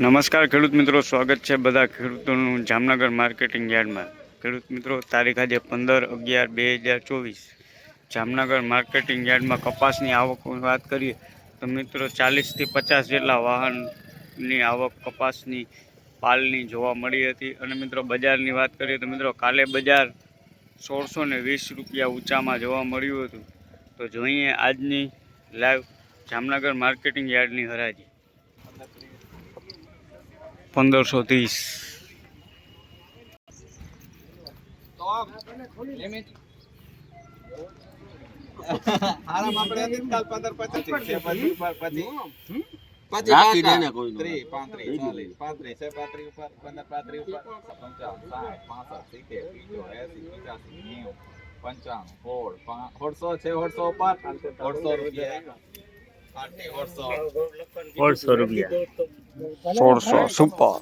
નમસ્કાર ખેડૂત મિત્રો, સ્વાગત છે બધા ખેડૂતોનું જામનગર માર્કેટિંગ યાર્ડમાં. ખેડૂત મિત્રો, તારીખ આજે પંદર અગિયાર બે હજાર ચોવીસ. જામનગર માર્કેટિંગ યાર્ડમાં કપાસની આવકની વાત કરીએ તો મિત્રો, ચાલીસથી પચાસ જેટલા વાહનની આવક કપાસની પાલની જોવા મળી હતી. અને મિત્રો, બજારની વાત કરીએ તો મિત્રો, કાલે બજાર સોળસો ને વીસ રૂપિયા ઊંચામાં જોવા મળ્યું હતું. તો જોઈએ આજની લાઈવ જામનગર માર્કેટિંગ યાર્ડની હરાજી. પંદરસો ત્રીસ આરામ આપણે હતી કાલ પંદર પચીસ છે પછી ઉપર પછી રાખી દે ને કોઈનું. ત્રીસ પાંત્રીસ ચાલીસ પાંત્રીસ છે પાંત્રીસ ઉપર પંદર પાંત્રીસ ઉપર પંચાવન સાઠ પાસઠ સિત્તેર પીજો એસી પચાસી નેવું પંચાણું સોળ પાંચ સોળસો છે સોળસો ઉપર સોળસો રૂપિયા આઠથી સોળસો રૂપિયા. સોળસો સુપર.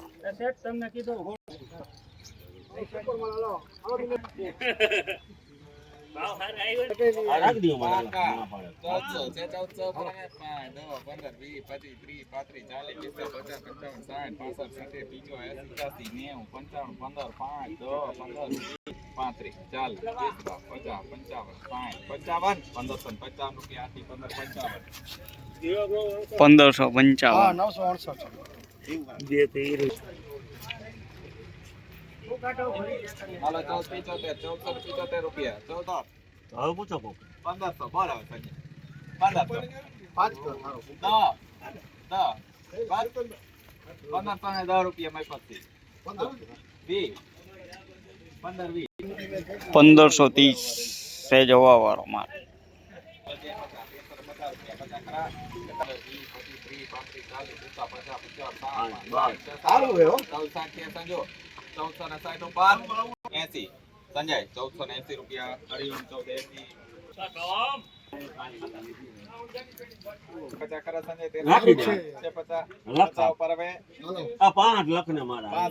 પંદર પાંચ દસ પંદર પાંત્રીસ. ચાલીસ પચાસ પંચાવન. સાઠ પંચાવન? પંદરસો ને રૂપિયા. આથી પંદર પંચાવન. પંદરસો પંચાવન. હાલો ચૌદ પિચોતેર ચૌદસો ને પિચોતેર રૂપિયા. ચૌદ. હવે પૂછો કોક. પંદરસો. બરાબર સંજય પંદરસો. પાંચ દસ. દસ. પંદરસો ને દસ રૂપિયા મારી પંદર. વીસ. પંદર વીસ. પંદરસો ત્રીસ સેજ હવાવાળો માલ. સંજય ચૌદસો ને એસી રૂપિયા. હરિઓમ ચૌદ એસી. છે પાંચ લખ ને મારા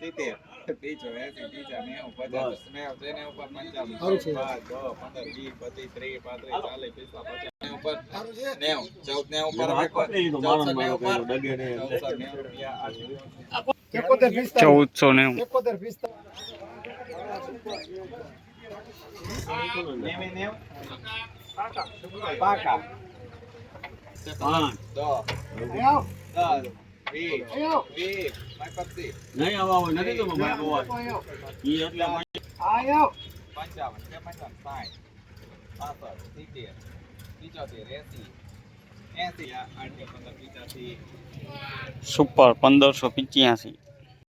સિત્તેર. ચૌદસો નેવું પાકા. પાંચ નહીં આવા નથી એટલે પંચાવન બે પંચાવન સાઠ પાસઠ સિત્તેર પિચોતેર એસી એસી આઠ પંદર પિચાસી સુપર પંદરસો પિચ્યાસી.